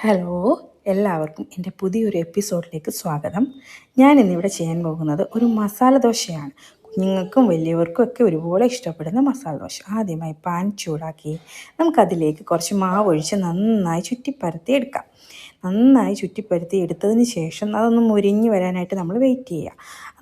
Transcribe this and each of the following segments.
Hello എല്ലാവർക്കും എന്റെ പുതിയൊരു എപ്പിസോഡിലേക്ക് സ്വാഗതം. ഞാൻ ഇന്നിവിടെ ചെയ്യാൻ പോകുന്നത് ഒരു മസാല ദോശയാണ്. കുഞ്ഞുങ്ങൾക്കും വലിയവർക്കും ഒക്കെ ഒരുപോലെ ഇഷ്ടപ്പെടുന്ന മസാല ദോശ. ആദ്യമായി പാൻ ചൂടാക്കി നമുക്കതിലേക്ക് കുറച്ച് മാവ് ഒഴിച്ച് നന്നായി ചുറ്റിപ്പരത്തി എടുക്കാം. നന്നായി ചുറ്റിപ്പരത്തി എടുത്തതിന് ശേഷം അതൊന്ന് മുരിഞ്ഞ് വരാനായിട്ട് നമ്മൾ വെയിറ്റ് ചെയ്യുക.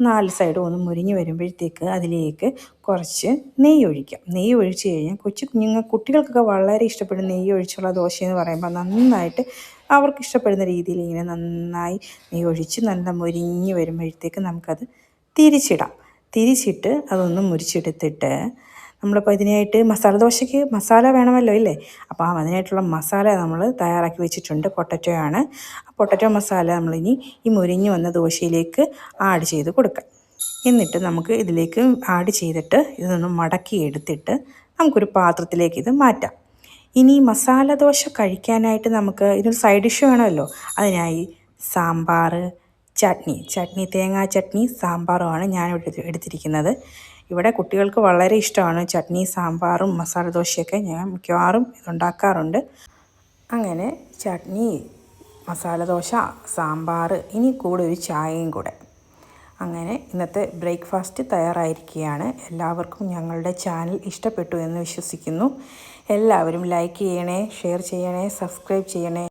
നാല് സൈഡും ഒന്ന് മുരിഞ്ഞ് വരുമ്പോഴത്തേക്ക് അതിലേക്ക് കുറച്ച് നെയ്യ് ഒഴിക്കാം. നെയ്യ് ഒഴിച്ച് കഴിഞ്ഞാൽ കൊച്ചു കുഞ്ഞുങ്ങൾ കുട്ടികൾക്കൊക്കെ വളരെ ഇഷ്ടപ്പെടുന്ന നെയ്യ് ഒഴിച്ചുള്ള ദോശ എന്ന് പറയുമ്പോൾ നന്നായിട്ട് അവർക്ക് ഇഷ്ടപ്പെടുന്ന രീതിയിൽ ഇങ്ങനെ നന്നായി നെയ്യ് ഒഴിച്ച് നല്ല മുരിഞ്ഞ് വരുമ്പോഴത്തേക്ക് നമുക്കത് തിരിച്ചിടാം. തിരിച്ചിട്ട് അതൊന്ന് മുരിച്ചെടുത്തിട്ട് നമ്മളിപ്പോൾ ഇതിനായിട്ട് മസാല ദോശയ്ക്ക് മസാല വേണമല്ലോ ഇല്ലേ? അപ്പോൾ അതിനായിട്ടുള്ള മസാല നമ്മൾ തയ്യാറാക്കി വെച്ചിട്ടുണ്ട്. പൊട്ടറ്റോ ആണ്. പൊട്ടറ്റോ മസാല നമ്മളിനി ഈ മുരിഞ്ഞ് വന്ന ദോശയിലേക്ക് ആഡ് ചെയ്ത് കൊടുക്കാം. എന്നിട്ട് നമുക്ക് ഇതിലേക്ക് ആഡ് ചെയ്തിട്ട് ഇതൊന്ന് മടക്കി എടുത്തിട്ട് നമുക്കൊരു പാത്രത്തിലേക്ക് ഇത് മാറ്റാം. ഇനി മസാല ദോശ കഴിക്കാനായിട്ട് നമുക്ക് ഇതൊരു സൈഡ് ഡിഷ് വേണമല്ലോ. അതിനായി സാമ്പാർ ചട്നി. ചട്നി തേങ്ങാ ചട്നി സാമ്പാറുമാണ് ഞാൻ എടുത്തിരിക്കുന്നത്. ഇവിടെ കുട്ടികൾക്ക് വളരെ ഇഷ്ടമാണ് ചട്നി സാമ്പാറും മസാല ദോശയൊക്കെ ഞാൻ മിക്കവാറും ഇതുണ്ടാക്കാറുണ്ട്. അങ്ങനെ ചട്നി മസാല ദോശ സാമ്പാർ ഇനി കൂടെ ഒരു ചായയും കൂടെ. അങ്ങനെ ഇന്നത്തെ ബ്രേക്ക്ഫാസ്റ്റ് തയ്യാറായിരിക്കുകയാണ്. എല്ലാവർക്കും ഞങ്ങളുടെ ചാനൽ ഇഷ്ടപ്പെട്ടു എന്ന് വിശ്വസിക്കുന്നു. എല്ലാവരും ലൈക്ക് ചെയ്യണേ ഷെയർ ചെയ്യണേ സബ്സ്ക്രൈബ് ചെയ്യണേ.